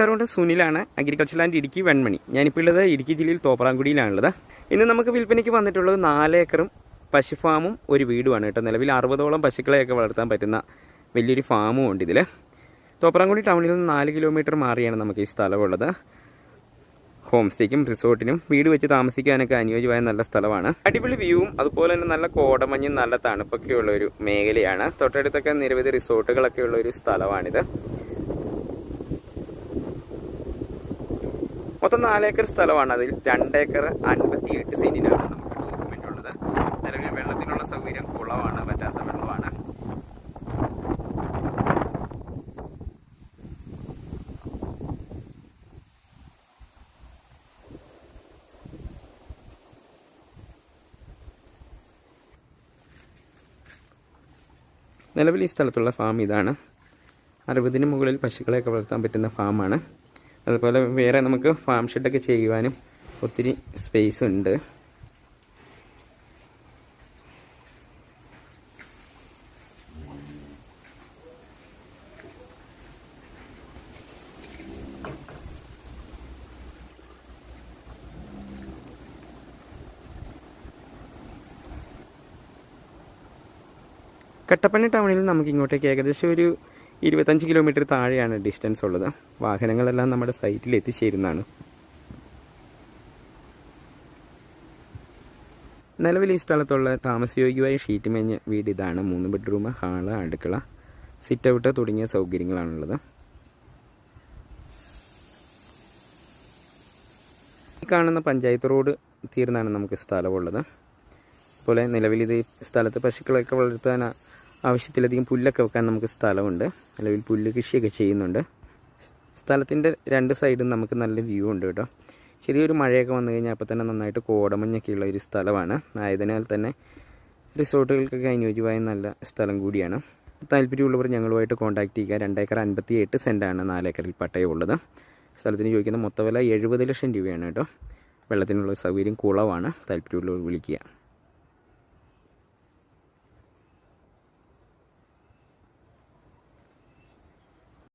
കറുകൊണ്ട് സുനിലാണ് agriculture land Idukki Venmani. ഞാനിപ്പോൾ ഉള്ളത് ഇടുക്കി ജില്ലയിൽ തോപ്രാങ്കുടിയിലാണുള്ളത് ഇന്ന് നമുക്ക് വിൽപ്പനയ്ക്ക് വന്നിട്ടുള്ളത് നാല് ഏക്കറും പശു ഫാമും ഒരു വീടുമാണ് കേട്ടോ. നിലവിൽ അറുപതോളം പശുക്കളെയൊക്കെ വളർത്താൻ പറ്റുന്ന വലിയൊരു ഫാമും ഉണ്ട് ഇതിൽ തോപ്രാംകുടി ടൗണിൽ നിന്ന് നാല് കിലോമീറ്റർ മാറിയാണ് നമുക്ക് ഈ സ്ഥലമുള്ളത്. ഹോം സ്റ്റേക്കും റിസോർട്ടിനും വീട് വെച്ച് താമസിക്കാനൊക്കെ അനുയോജ്യമായ നല്ല സ്ഥലമാണ്. അടിപൊളി വ്യൂവും അതുപോലെ തന്നെ നല്ല കോടമഞ്ഞും നല്ല തണുപ്പൊക്കെയുള്ള ഒരു മേഖലയാണ്. തൊട്ടടുത്തൊക്കെ നിരവധി റിസോർട്ടുകളൊക്കെ ഉള്ള ഒരു സ്ഥലമാണിത്. മൊത്തം നാലേക്കർ സ്ഥലമാണ്. അതിൽ രണ്ടേക്കർ അൻപത്തി എട്ട് സെന്റിനാണ് നമുക്ക് ഡോക്യുമെന്റ് ഉള്ളത്. നിലവിൽ വെള്ളത്തിനുള്ള സൗകര്യം കുളമാണ് പറ്റാത്ത വെള്ളമാണ്. നിലവിൽ ഈ സ്ഥലത്തുള്ള ഫാം ഇതാണ്. അറുപതിന് മുകളിൽ പശുക്കളെയൊക്കെ വളർത്താൻ പറ്റുന്ന ഫാമാണ് അതുപോലെ വേറെ നമുക്ക് ഫാം ഷെഡൊക്കെ ചെയ്യുവാനും ഒത്തിരി സ്പേസ് ഉണ്ട്. കട്ടപ്പന ടൗണിൽ നമുക്ക് ഇങ്ങോട്ടേക്ക് ഏകദേശം ഒരു ഇരുപത്തഞ്ച് കിലോമീറ്റർ താഴെയാണ് ഡിസ്റ്റൻസ് ഉള്ളത്. വാഹനങ്ങളെല്ലാം നമ്മുടെ സൈറ്റിൽ എത്തിച്ചേരുന്നതാണ്. നിലവിൽ ഈ സ്ഥലത്തുള്ള താമസയോഗ്യമായ ഷീറ്റ് മേഞ്ഞ വീട് ഇതാണ്. മൂന്ന് ബെഡ്റൂം ഹാൾ അടുക്കള സിറ്റ് ഔട്ട് തുടങ്ങിയ സൗകര്യങ്ങളാണുള്ളത്. ഈ കാണുന്ന പഞ്ചായത്ത് റോഡ് തീർന്നാണ് നമുക്ക് സ്ഥലമുള്ളത്. അതുപോലെ നിലവിൽ ഇത് സ്ഥലത്ത് പശുക്കളൊക്കെ വളർത്താൻ ആവശ്യത്തിലധികം പുല്ലൊക്കെ വെക്കാൻ നമുക്ക് സ്ഥലമുണ്ട്. അല്ലെങ്കിൽ പുല്ല് കൃഷിയൊക്കെ ചെയ്യുന്നുണ്ട്. സ്ഥലത്തിന്റെ രണ്ട് സൈഡും നമുക്ക് നല്ല വ്യൂ ഉണ്ട് കേട്ടോ. ചെറിയൊരു മഴയൊക്കെ വന്നു കഴിഞ്ഞാൽ അപ്പോൾ തന്നെ നന്നായിട്ട് കോടമഞ്ഞൊക്കെ ഉള്ള ഒരു സ്ഥലമാണ്. ആയതിനാൽ തന്നെ റിസോർട്ടുകൾക്കൊക്കെ അനുയോജ്യമായ നല്ല സ്ഥലം കൂടിയാണ്. താല്പര്യമുള്ളവർ ഞങ്ങളുമായിട്ട് കോൺടാക്ട് ചെയ്യുക. രണ്ടേക്കർ അൻപത്തി എട്ട് സെന്റാണ് നാലേക്കറിൽ പട്ടയമുള്ളത് സ്ഥലത്തിന് ചോദിക്കുന്ന മൊത്തവില എഴുപത് ലക്ഷം രൂപയാണ് കേട്ടോ. വെള്ളത്തിനുള്ള സൗകര്യം കുളവാണ് താല്പര്യമുള്ളവർ വിളിക്കുക.